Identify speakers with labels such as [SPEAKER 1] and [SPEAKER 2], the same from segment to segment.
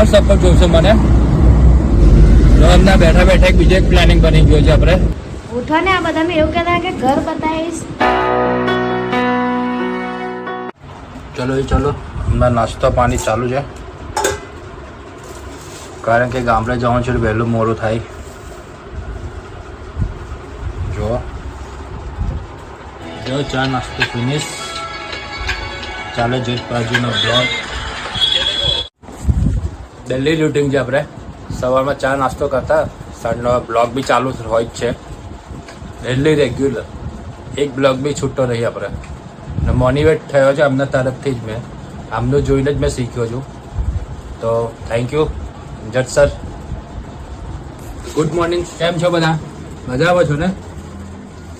[SPEAKER 1] ચાર સપોર્ટ જોશે મને. હમણાં બેઠા બેઠા એક બીજો એક પ્લાનિંગ બની ગયો છે આપણે.
[SPEAKER 2] ઉઠો ને આ બધા એવું કહેતા કે ઘર બતાવીશ.
[SPEAKER 1] ચલો એ ચલો હમણાં નાસ્તો પાણી ચાલુ છે. કારણ કે ગામડે જવાનું છે વહેલું મોડું થાય. જો. જો ચા નાસ્તો ફિનિશ ચાલે જે બાજુનો બ્લોગ દિલ્હી રૂટિંગ છે આપણે. સવારમાં ચા નાસ્તો કરતા સાંજનો બ્લોગ બી ચાલુ હોય જ છે. ડેલી રેગ્યુલર એક બ્લોગ બી છૂટતો નહીં આપણે. અને મોનિવેટ થયો છે આમના તરફથી જ મેં. આમનું જોઈને જ મેં શીખ્યો છું. તો થેન્ક યુ જટ સર ગુડ મોર્નિંગ કેમ છો બધા? મજામાં છો ને?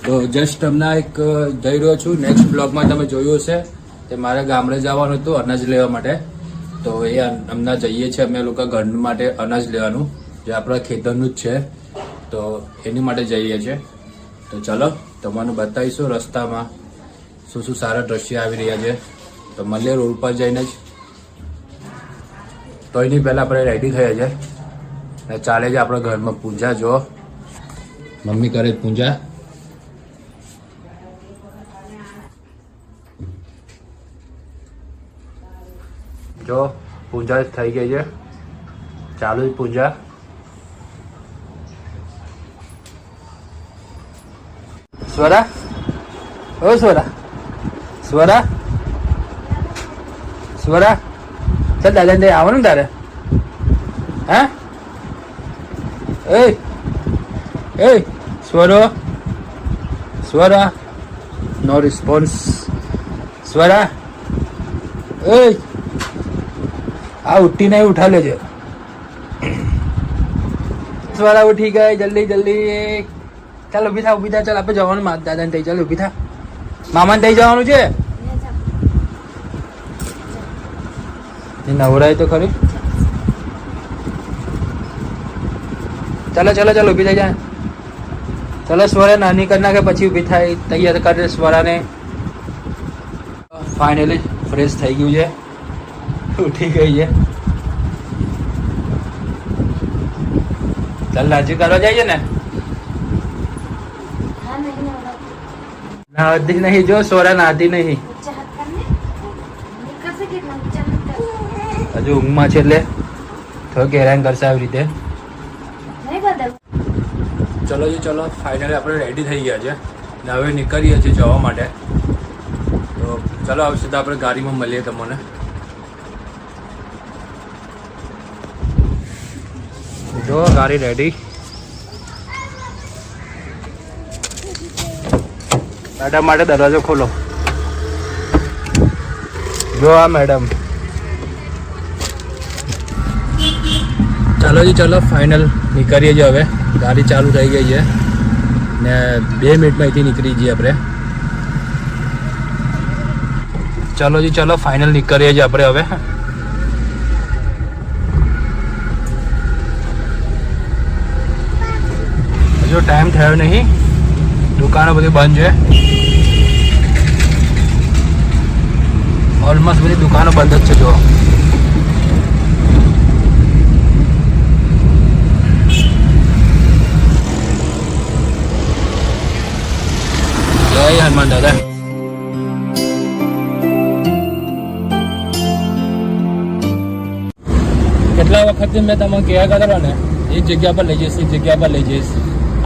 [SPEAKER 1] તો જસ્ટ હમણાં એક જઈ રહ્યો છું. નેક્સ્ટ બ્લોગમાં તમે જોયું હશે તે મારે ગામડે જવાનું હતું અનાજ લેવા માટે. તો એ હમણાં જઈએ છીએ અમે લોકો ઘર માટે અનાજ લેવાનું, જે આપણા ખેતરનું જ છે. તો એની માટે જઈએ છીએ. તો ચલો, તમને બતાવીશું રસ્તામાં શું શું સારા દ્રશ્ય આવી રહ્યા છે. તો મળીએ રોડ પર જઈને જ. તો એની પહેલાં આપણે રેડી થયા છે. ને ચાલે છે આપણા ઘરમાં પૂજા જો મમ્મી કરે પૂજા. જો પૂજા થઈ ગઈ છે. ચાલુ જ પૂજા. સ્વરા? ઓ સ્વરા. સ્વરા? સ્વરા? ચાલ દાદા આવવાનું તારે? હા? એ એ સ્વરો. સ્વરા. No response. સ્વરા. એ આ ઉઠીને ઉઠા લેજે. વાળા ઉઠી ગયા જલ્દી જલ્દી. ચાલ ઊભી થા ઊભી થા, ચાલ આપણે જવાનું મા દાદા ને તઈ ચાલ ઊભી થા. મામા ને તઈ જવાનું છે? નવરાય તો ખરી. ચાલો ચાલો ચાલો, ઊભી થઈ જાય ચાલો, સ્વરે નાની કરી નાખે, પછી ઊભી થાય. તૈયાર કરે સ્વરાને. ફાઇનલી ફ્રેશ થઈ ગયું છે. ઉઠી ગઈ છે. ચાલ નાજી કરવા જાય છે ને? નાહતી નહીં જો સોરા નાહતી નહીં. હજુ ઊંઘમાં છે એટલે થોડુંક હેરાન કરશે આવી રીતે. ચલો જી ચલો ફાઇનલી આપણે રેડી થઈ ગયા છે. ને હવે નીકળીએ છીએ જવા માટે. તો ચલો હવે સીધા આપણે ગાડીમાં મળીએ તમને. જો ગાડી રેડી મેડમ માટે દરવાજો ખોલો. જો આ મેડમ. ચાલો જી ચાલો ફાઇનલ નીકળીએ છીએ હવે. ગાડી ચાલુ થઈ ગઈ છે. ને બે મિનિટમાં અહીંથી નીકળી જઈએ આપણે. ચાલો જી ચાલો ફાઇનલ નીકળીએ છીએ આપણે હવે. હજુ ટાઈમ થયો નહીં, દુકાનો બધી બંધ છે. ઓલમોસ્ટ બધી દુકાનો બંધ જ છે જો જય હનુમાન દાદા. કેટલા વખતથી મેં તમને કહ્યા કરો ને, એ જગ્યા પર લઈ જઈશ, એ જગ્યા પર લઈ જઈશ.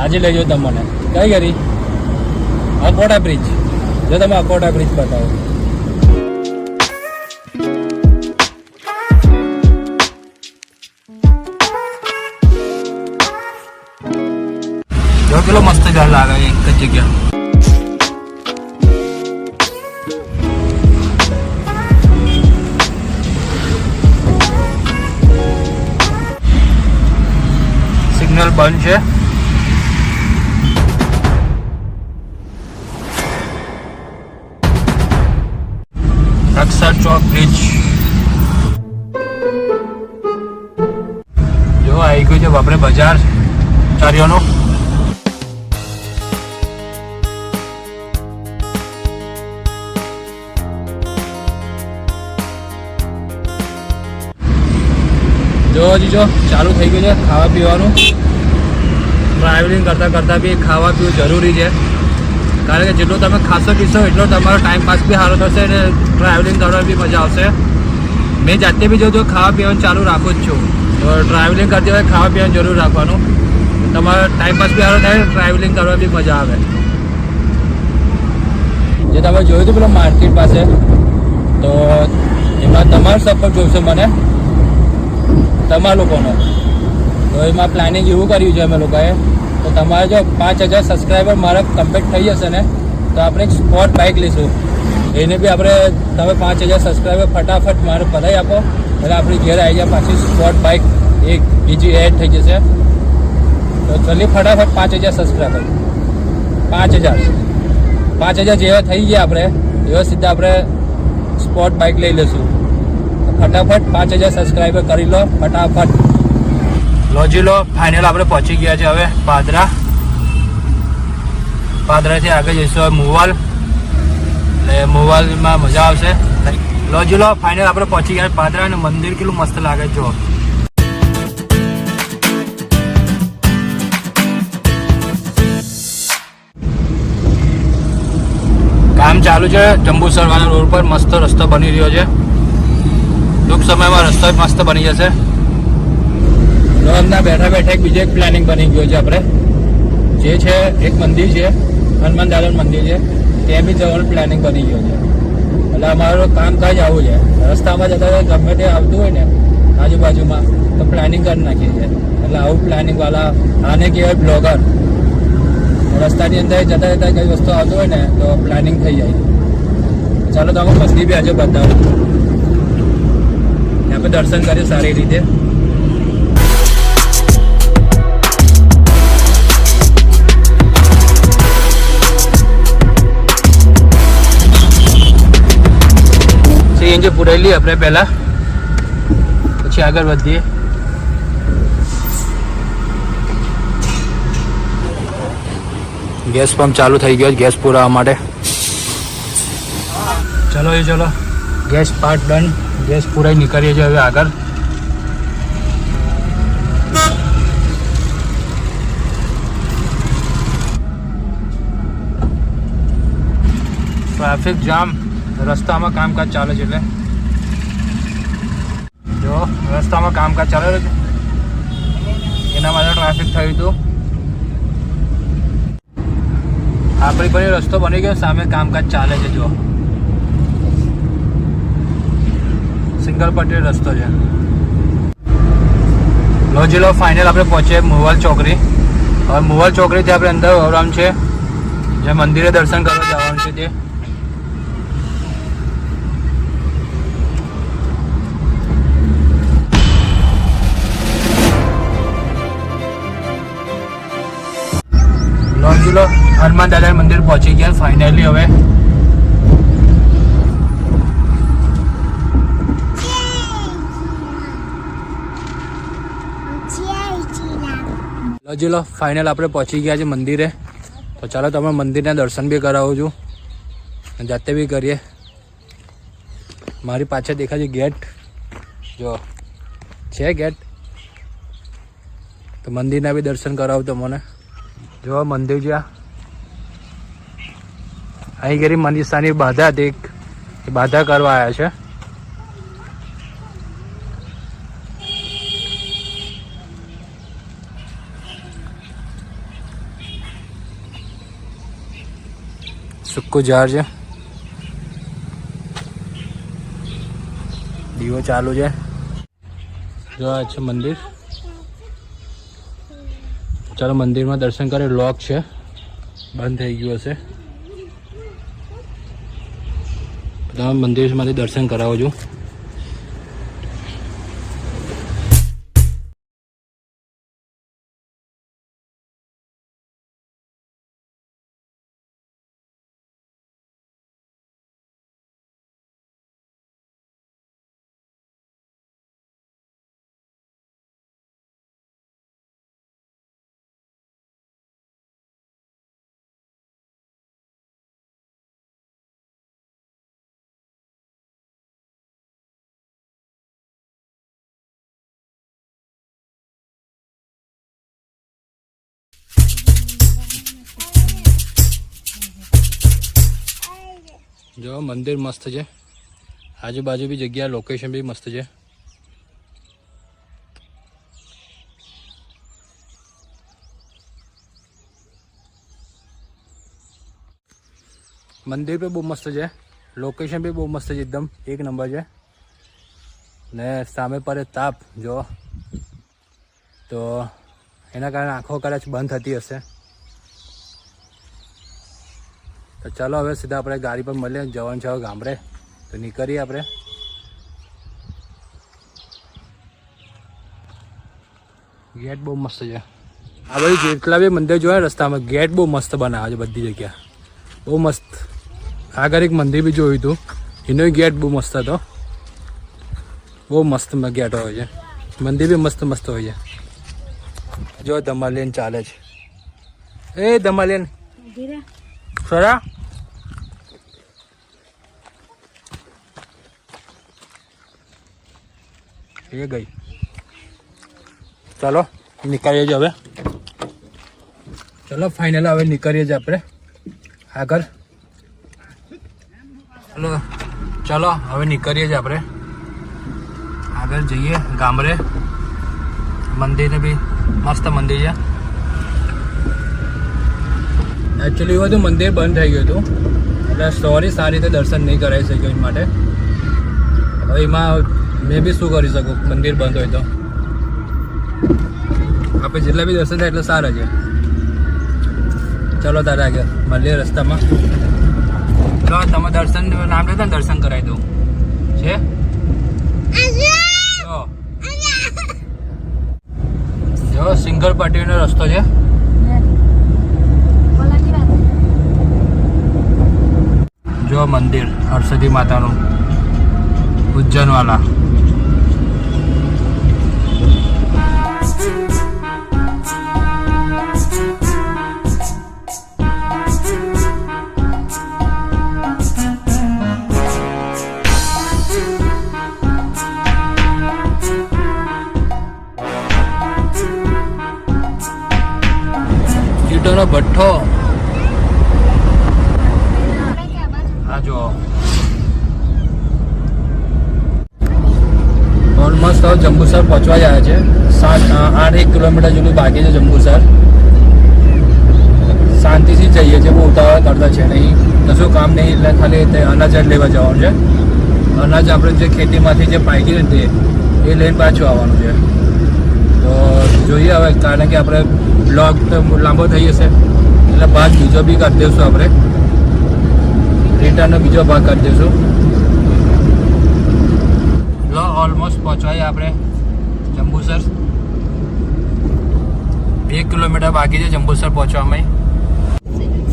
[SPEAKER 1] આજે લઈ જાઓ તમને. કઈ કરી? અકોટા બ્રિજ જો તમે અકોટા બ્રિજ બતાવો. જો કેટલો મસ્ત ઘર લાગે એક જ જગ્યા. સિગ્નલ બંધ છે. રક્ષા ચોક બ્રિજ જો આવી ગયું છે આપણે બજાર ચારિયાનું. જો હજી જો, ચાલુ થઈ ગયું છે ખાવા પીવાનું ટ્રાવેલિંગ કરતાં કરતાં બી ખાવા પીવું જરૂરી છે. કારણ કે જેટલો તમે ખાશો પીશો એટલો તમારો ટાઈમ પાસ બી સારો થશે અને ટ્રાવેલિંગ કરવા બી મજા આવશે. મેં જાતે બી જો તો ખાવા પીવાનું ચાલુ રાખું જ છું. તો ટ્રાવેલિંગ કરતી વખતે ખાવા પીવાનું જરૂર રાખવાનું. તમારો ટાઈમ પાસ બી સારો થાય ટ્રાવેલિંગ કરવા બી મજા આવે. જે તમે જોયું હતું પેલો માર્કેટ પાસે, તો એમાં તમારો સપોર્ટ જોઈશે મને. તમારા લોકોનો. તો એમાં પ્લાનિંગ એવું કર્યું છે અમે લોકોએ. તો તમારે જો પાંચ હજાર સબસ્ક્રાઈબર મારા કમ્પ્લીટ થઈ જશે ને, તો આપણે એક સ્પોટ બાઇક લઈશું. એને બી આપણે તમે પાંચ હજાર સબસ્ક્રાઈબર ફટાફટ મારે પધાઈ આપો એટલે આપણી ઘેર આવી જાય પાછી સ્પોટ બાઇક એક બીજી એડ થઈ જશે. તો જલ્દી ફટાફટ પાંચ હજાર સબસ્ક્રાઈબર પાંચ હજાર. પાંચ હજાર જેવા થઈ ગયા આપણે, એવા સીધા આપણે સ્પોટ બાઇક લઈ લઈશું. ફટાફટ પાંચ હજાર સબસ્ક્રાઈબર કરી લો, ફટાફટ. લોજી લો ફાઇનલ આપણે પહોંચી ગયા છે હવે પાદરા. પાદરાથી આગળ જઈશું હવે મુવાલ. એટલે મુવાલમાં મજા આવશે. લોજી લો ફાઇનલ આપણે પહોંચી ગયા પાદરા અને મંદિર કેટલું મસ્ત લાગે જો કામ ચાલુ છે જંબુસર વાળા રોડ પર. મસ્ત રસ્તો બની રહ્યો છે. ટૂંક સમયમાં રસ્તો મસ્ત બની જશે. રોજના બેઠા બેઠા એક બીજું એક પ્લાનિંગ બની ગયું છે આપણે. જે છે, એક મંદિર છે, હનુમાન દાદાનું મંદિર છે, ત્યાં બી જવાનું પ્લાનિંગ બની ગયું છે. એટલે અમારું કામકાજ આવું છે. રસ્તામાં જતા જતા ગમે તે આવતું હોય ને, આજુબાજુમાં, તો પ્લાનિંગ કરી નાખીએ છીએ. એટલે આવું પ્લાનિંગવાળા આને કહેવાય બ્લોગર રસ્તાની અંદર જતા જતા કઈ વસ્તુ આવતું હોય ને, તો પ્લાનિંગ થઈ જાય. ચાલો તો અમે મસ્તી બી આજે બતાવું ત્યાં પર દર્શન કરીએ સારી રીતે. સીએનજી લઈએ આપણે પહેલાં. પછી આગળ વધીએ. ગેસ પંપ ચાલુ થઈ ગયો ગેસ પુરાવા માટે. ચલો એ ચલો. Gas part done. ગેસ પુરાઈ નીકળીએ છીએ હવે આગળ. Traffic jam. રસ્તામાં કામકાજ ચાલે છે એટલે. જો, રસ્તામાં કામકાજ ચાલે છે. એના માટે ટ્રાફિક થયું હતું. આપણી પણ રસ્તો બની ગયો સામે કામકાજ ચાલે છે જો સિંગલ પટેલ રસ્તો છે. લોજીલો ફાઇનલ આપણે પહોંચીએ મુવાલ ચોકડી. હવે મુવાલ ચોકડીથી આપણે અંદર વવરામ છે. જે મંદિરે દર્શન કરવા જવાનું છે તે. લોજીલો હનુમાન દાદા મંદિર પહોંચી ગયા ફાઇનલી હવે. હજી લો ફાઇનલ આપણે પહોંચી ગયા છે મંદિરે. તો ચાલો તમે મંદિરના દર્શન બી કરાવું છું. જાતે બી કરીએ. મારી પાછળ દેખાય છે ગેટ. જો, છે ગેટ. તો મંદિરના બી દર્શન કરાવું તમને. જો, મંદિર જ્યાં અહીં ગરી મનીષાની બાધા દેખ બાધા કરવા આવ્યા છે. સુક્કું ઝાડ છે. દીવો ચાલુ છે. જો આ છે મંદિર. ચાલો મંદિરમાં દર્શન કરે, લોક છે. બંધ થઈ ગયું હશે. તમે મંદિરમાંથી દર્શન કરાવો જો, મંદિર મસ્ત છે. આજુબાજુ બી જગ્યા લોકેશન બી મસ્ત છે. મંદિર બી બહુ મસ્ત છે. લોકેશન બી બહુ મસ્ત છે એકદમ. એક નંબર છે. ને સામે પડે તાપ, જો. તો એના કારણે આંખો કદાચ બંધ થતી હશે. તો ચાલો હવે સીધા આપણે ગાડી પર મળીએ જવાનું છે ગામડે. તો નીકળીએ આપણે. ગેટ બહુ મસ્ત છે. આ બધું જેટલા બી મંદિર જોયા રસ્તામાં ગેટ બહુ મસ્ત બનાવે છે બધી જગ્યા બહુ મસ્ત. આગળ એક મંદિર બી જોયું હતું. એનો ગેટ બહુ મસ્ત હતો. બહુ મસ્ત ગેટ હોય છે. મંદિર બી મસ્ત મસ્ત હોય છે. જો ધમાલિયન ચાલે છે. એ ધમાલિયન સરા? એ ગઈ. ચાલો, નીકળીએ જ હવે. ચલો ફાઇનલ હવે નીકળીએ જ આપણે. આગળ. ચલો ચલો, હવે નીકળીએ જ આપણે. આગળ જઈએ ગામડે મંદિરને બી મસ્ત મંદિર છે. એકચ્યુઅલી હતું, મંદિર બંધ થઈ ગયું હતું. એટલે સોરી સારી રીતે દર્શન નહીં કરાવી શક્યો એ માટે. હવે એમાં મેં બી શું કરી શકું? મંદિર બંધ હોય તો. આપણે જેટલા બી દર્શન થાય એટલે સારા છે. ચલો તારે આગળ, મળીએ રસ્તામાં. ચલો, તમે દર્શન, નામ લેતા દર્શન કરાવી દઉં. છે? જો, સિંગલ પાટીનો રસ્તો છે. જો મંદિર હરસદી માતાનું. ઉજ્જૈનવાલા. ઈંટોનો ભઠ્ઠો. ઓલમોસ્ટ હવે જંબુસર પહોંચવા જાય છે. સાત આઠ, એક કિલોમીટર જેટલું બાકી છે જંબુસર. શાંતિથી જઈએ છીએ, બહુ ઉતાવળ કરતા છે નહીં. કશું કામ નહીં, એટલે ખાલી તે અનાજ જ લેવા જવાનું છે. અનાજ આપણે જે ખેતીમાંથી જે પાકી ને તે, એ લઈને પાછું આવવાનું છે. જોઈએ હવે, કારણ કે આપણે બ્લોગ તો લાંબો થઈ જશે. એટલે ભાગ બીજો બી કરી દઈશું આપણે. રિટર્નનો બીજો ભાગ કરી દઈશું લો ઓલમોસ્ટ પહોંચવાય આપણે. જંબુસર. એક કિલોમીટર બાકી છે જંબુસર પહોંચવામાં.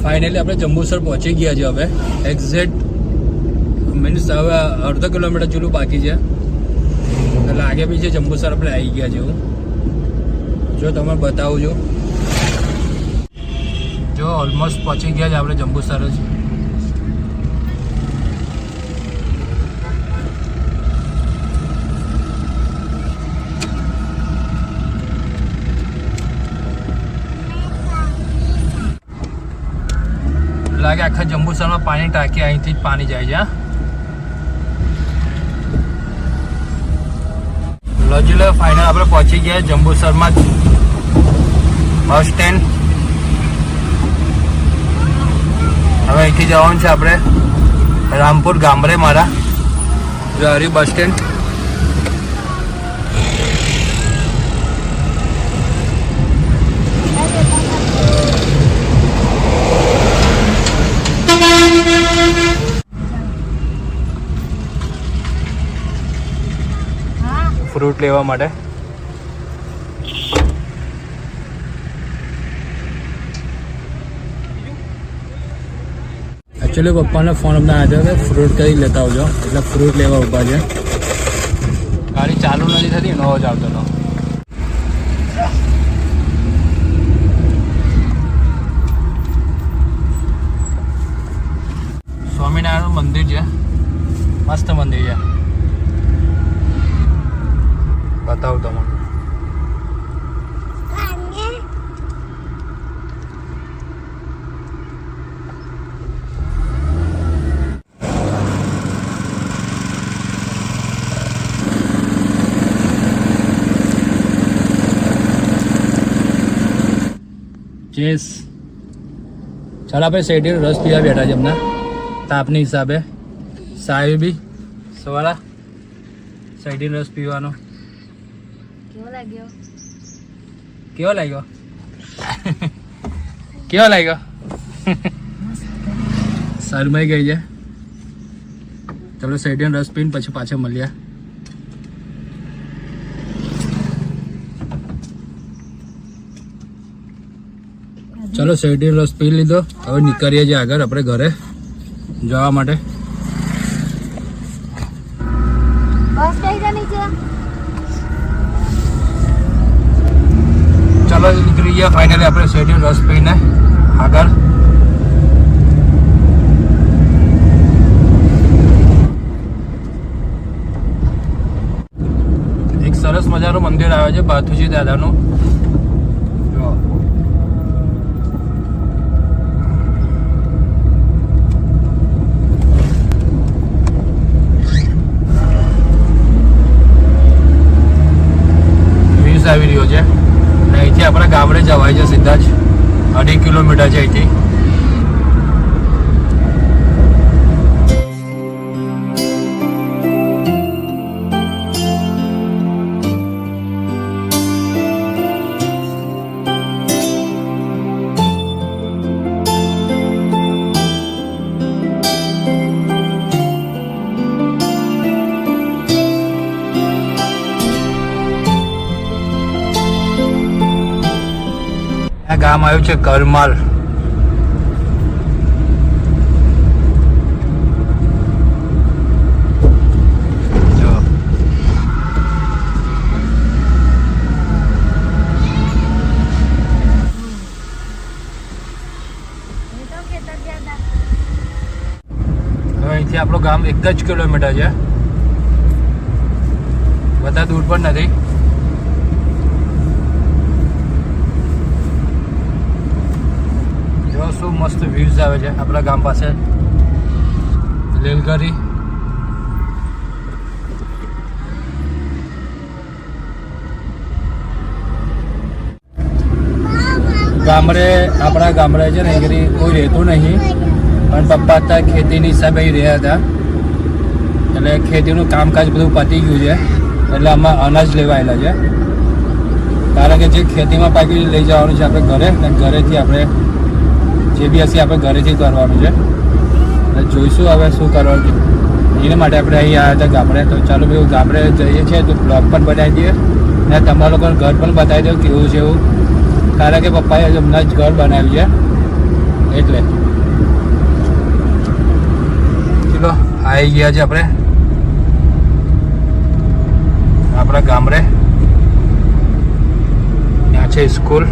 [SPEAKER 1] ફાઇનલી આપણે જંબુસર પહોંચી ગયા છે હવે. એક્ઝેક્ટ મીન્સ હવે અડધો કિલોમીટર જેટલું બાકી છે. એટલે આગે બી છે જંબુસર આપણે આવી ગયા જેવું જો તમે બતાવું છું જો ઓલમોસ્ટ પહોંચી ગયા છે આપણે જંબુસર જ. લાગે આખા જંબુસરમાં પાણી ટાંકી અહીંથી જ પાણી જાય છે લો ફાઇનલ આપણે પહોંચી ગયા જંબુસરમાં. જ બસ સ્ટેન્ડ. હવે અહીંથી જવાનું છે આપણે રામપુર ગામડે મારા. હરી બસ સ્ટેન્ડ. ફ્રૂટ લેવા માટે. એકચ્યુઅલી પપ્પાને ફોન અમને આવ્યો કે ફ્રૂટ કઈ લેતા આવજો. એટલે ફ્રૂટ લેવા ઊભા છે. ગાડી ચાલુ નથી થતી નવો જ આવતો સ્વામિનારાયણ મંદિર છે. મસ્ત મંદિર છે. બતાવું તમને. ચેસ ચાલો આપણે શેરડીનો રસ પીવા બેઠા છે હમણાં. તાપની હિસાબે. સાહેબ બી સવાલા. શેરડીનો રસ પીવાનો.
[SPEAKER 2] કેવો લાગ્યો?
[SPEAKER 1] કેવો લાગ્યો? કેવો લાગ્યો? શરમાઈ ગઈ છે. ચલો શેરડીનો રસ પીને પછી પાછા મળ્યા ચલો શેરડીનો રસ પી લીધો. હવે નીકળીએ છીએ આગળ આપણે ઘરે. જવા માટે. ચાલો નીકળી ગયા. ફાઇનલી આપણે શેરડીનો રસ પીને આગળ. એક સરસ મજાનું મંદિર આવે છે બાથુજી દાદાનું જો. વીસ આવી રહ્યો છે અને અહીંથી આપણે ગામડે જવાય છે સીધા જ. અઢી કિલોમીટર છે અહીંથી. ગામ આવ્યું છે કરમાલ. અહીંથી આપણું ગામ એક જ કિલોમીટર છે. બધા દૂર પણ નથી. જો શું મસ્ત વ્યૂઝ આવે છે આપણા ગામ પાસે. રેલગાડી. ગામડે, આપણા ગામડે છે ને એ કોઈ રહેતું નહીં. પણ પપ્પા હતા, ખેતીની હિસાબે રહ્યા હતા. એટલે ખેતીનું કામકાજ બધું પતી ગયું છે. એટલે આમાં અનાજ લેવા આવેલા છે. કારણ કે જે ખેતીમાં પાકી લઈ જવાનું છે આપણે ઘરે અને ઘરેથી આપણે જે બી હશે આપણે ઘરેથી કરવાનું છે. એટલે જોઈશું હવે શું કરવાનું એના માટે આપણે અહીં આવ્યા હતા ગામડે. તો ચાલો ભાઈ, ગામડે જઈએ છીએ તો બ્લોગ પણ બનાવી દઈએ. અને તમારા લોકોને ઘર પણ બતાવી દઉં કેવું છે એવું. કારણ કે પપ્પાએ હમણાં જ ઘર બનાવ્યું છે. એટલે. ચલો આવી ગયા છે આપણે. આપણા ગામડે. ત્યાં છે સ્કૂલ.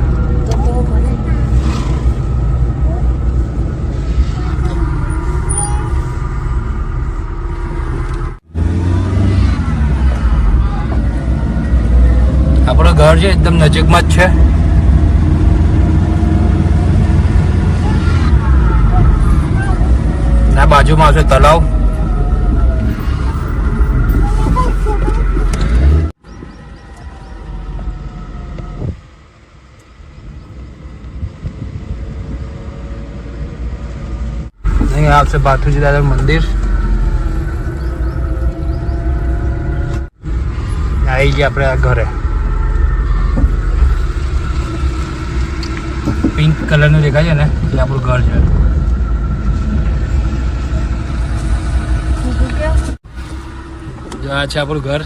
[SPEAKER 1] ઘર છે, એકદમ નજીકમાં જ છે. આ બાજુમાં આવશે તલાવ અહીં આવશે બાથુજી દાદા મંદિર. આવી ગયા આપણે આ ઘરે. પિંક કલરનું દેખાય છે ને, એ આપણું ઘર છે. આ છે આપણું ઘર.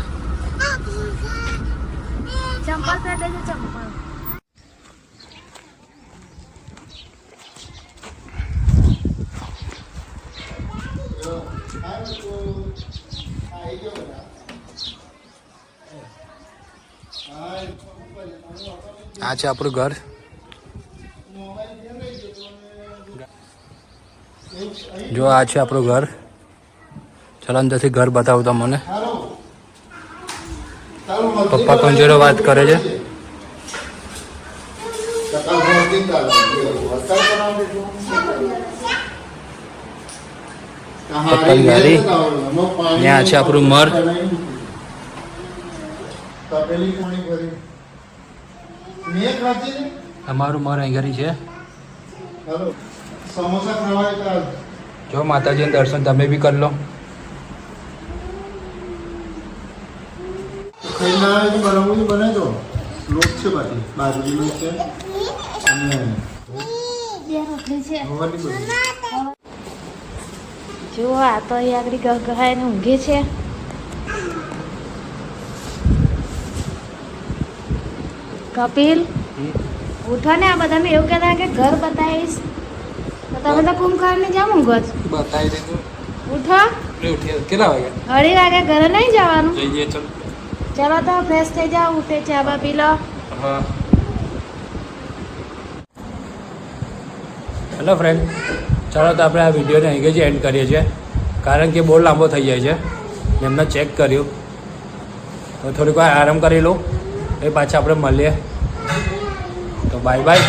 [SPEAKER 1] આ છે આપણું ઘર. જો આ છે આપણું ઘર. ચાલો અંદરથી ઘર બતાવું તમને. પપ્પા કોણ જોડે વાત કરે છે. ત્યાં છે આપણું મર.
[SPEAKER 3] પાણી
[SPEAKER 1] અમારું મર અહીં ઘરી છે.
[SPEAKER 3] સમોસા આજ.
[SPEAKER 1] જો માતાજીના દર્શન તમે બી કરી લો.
[SPEAKER 3] ખાઈ ના આવે તો બરાબર બનાવી દો લોટ છે બાકી બાજરી લોટ છે. અને
[SPEAKER 2] બે રોટલી છે
[SPEAKER 3] હવાની બધી.
[SPEAKER 2] જો આ તો અહીં આગળ ઊંઘે છે. કપિલ ઉઠો ને આ બધાને એવું કહેતા કે ઘર બતાવીશ. તમે તો કુંભકર્ણને જામ ઊંઘો છો
[SPEAKER 1] બતાવી દીધું
[SPEAKER 2] ઉઠો.
[SPEAKER 1] કેટલા વાગ્યા
[SPEAKER 2] અઢી વાગે ઘરે નહીં જવાનું.
[SPEAKER 1] જઈએ ચલ.
[SPEAKER 2] ચલો તો ફ્રેશ થઈ જાઓ ઉઠે ચા બા પી લો.
[SPEAKER 1] હેલો ફ્રેન્ડ ચાલો તો આપણે આ વિડીયોને અહીં જ એન્ડ કરીએ છીએ. કારણ કે બહુ લાંબો થઈ જાય છે. એમને ચેક કર્યું. તો થોડીક વાર આરામ કરી લઉં. એ પાછા આપણે મળીએ. તો બાય બાય